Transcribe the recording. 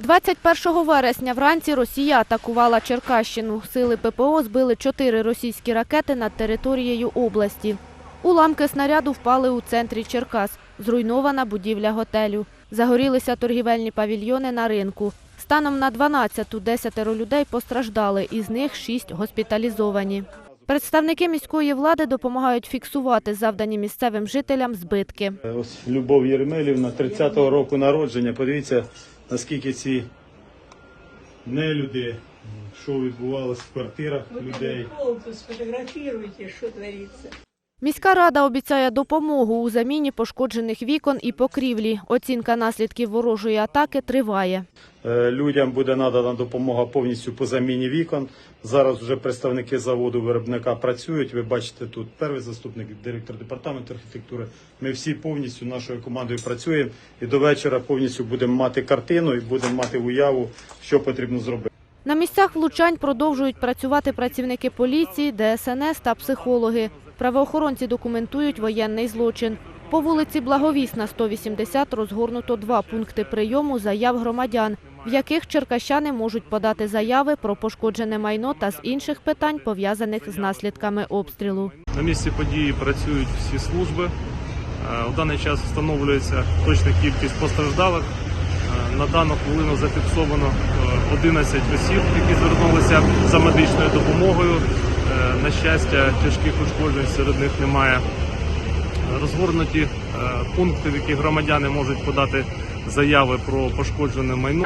21 вересня вранці Росія атакувала Черкащину. Сили ППО збили чотири російські ракети над територією області. Уламки снаряду впали у центрі Черкас. Зруйнована будівля готелю. Загорілися торгівельні павільйони на ринку. Станом на 12-ту десятеро людей постраждали, із них шість госпіталізовані. Представники міської влади допомагають фіксувати завдані місцевим жителям збитки. Ось Любов Єрмелівна, 30-го року народження. Подивіться, наскільки ці нелюди, що відбувалося в квартирах людей. Полку що твориться. Міська рада обіцяє допомогу у заміні пошкоджених вікон і покрівлі. Оцінка наслідків ворожої атаки триває. Е, Людям буде надана допомога повністю по заміні вікон. Зараз вже представники заводу виробника працюють. Ви бачите тут перший заступник, директор департаменту архітектури. Ми всі повністю нашою командою працюємо і до вечора повністю будемо мати картину і будемо мати уяву, що потрібно зробити. На місцях влучань продовжують працювати працівники поліції, ДСНС та психологи. Правоохоронці документують воєнний злочин. По вулиці Благовісна, 180, розгорнуто два пункти прийому заяв громадян, в яких черкащани можуть подати заяви про пошкоджене майно та з інших питань, пов'язаних з наслідками обстрілу. На місці події працюють всі служби. Е, У даний час встановлюється точна кількість постраждалих. Е, На дану хвилину зафіксовано е, 11 осіб, які звернулися за медичною допомогою. Щастя, тяжких ушкоджень серед них немає. Розгорнуті е, пункти, в які громадяни можуть подати заяви про пошкоджене майно.